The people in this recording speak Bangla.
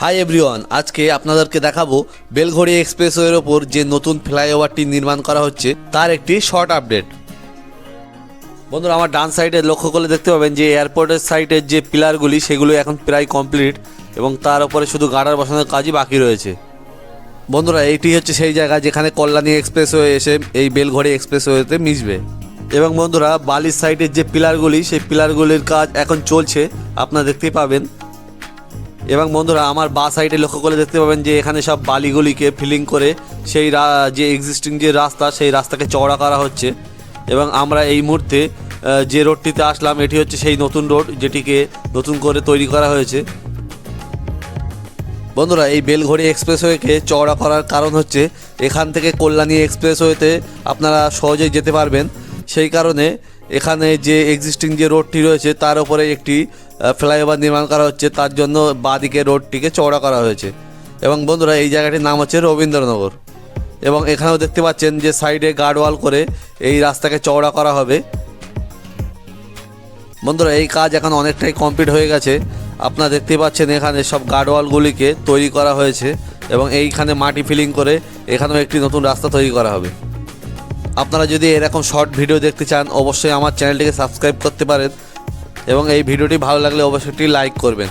হাই এভরিওয়ান আজকে আপনাদেরকে দেখাবো বেলঘড়ি এক্সপ্রেসওয়ের ওপর যে নতুন ফ্লাইওভারটি নির্মাণ করা হচ্ছে, তার একটি শর্ট আপডেট বন্ধুরা, আমার ডান সাইডে লক্ষ্য করলে দেখতে পাবেন যে এয়ারপোর্টের সাইডের যে পিলারগুলি সেগুলো এখন প্রায় কমপ্লিট এবং তার উপরে শুধু গার্ডার বসানোর কাজই বাকি রয়েছে। বন্ধুরা এইটি হচ্ছে সেই জায়গা যেখানে কল্যাণী এক্সপ্রেসওয়ে এসে এই বেলঘড়ি এক্সপ্রেসওয়েতে মিশবে। এবং বন্ধুরা, বালির সাইডের যে পিলারগুলি সেই পিলারগুলির কাজ এখন চলছে। আপনারা দেখতেই পাবেন এবং বন্ধুরা, আমার বা সাইডে লক্ষ্য করে দেখতে পাবেন যে এখানে সব বালিগুলিকে ফিলিং করে সেই যে এক্সিস্টিং যে রাস্তা, সেই রাস্তাকে চওড়া করা হচ্ছে। এবং আমরা এই মুহূর্তে যে রোডটিতে আসলাম, এটি হচ্ছে সেই নতুন রোড যেটিকে নতুন করে তৈরি করা হয়েছে। বন্ধুরা, এই বেলঘড়ি এক্সপ্রেসওয়েকে চওড়া করার কারণ হচ্ছে, এখান থেকে কল্যাণী এক্সপ্রেসওয়েতে আপনারা সহজেই যেতে পারবেন। সেই কারণে এখানে যে এক্সিস্টিং যে রোডটি রয়েছে, তার উপরে একটি ফ্লাইওভার নির্মাণ করা হচ্ছে। তার জন্য বাঁদিকে রোডটিকে চওড়া করা হয়েছে। এবং বন্ধুরা, এই জায়গাটির নাম হচ্ছে রবীন্দ্রনগর। এবং এখানেও দেখতে পাচ্ছেন যে সাইডে গার্ডওয়াল করে এই রাস্তাকে চওড়া করা হবে। বন্ধুরা, এই কাজ এখন অনেকটাই কমপ্লিট হয়ে গেছে। আপনারা দেখতে পাচ্ছেন এখানে সব গার্ডওয়ালগুলিকে তৈরি করা হয়েছে। এবং এইখানে মাটি ফিলিং করে এখানেও একটি নতুন রাস্তা তৈরি করা হবে। আপনারা যদি এরকম শর্ট ভিডিও দেখতে চান, অবশ্যই আমার চ্যানেলটিকে সাবস্ক্রাইব করতে পারেন এবং এই ভিডিওটি ভালো লাগলে অবশ্যই লাইক করবেন।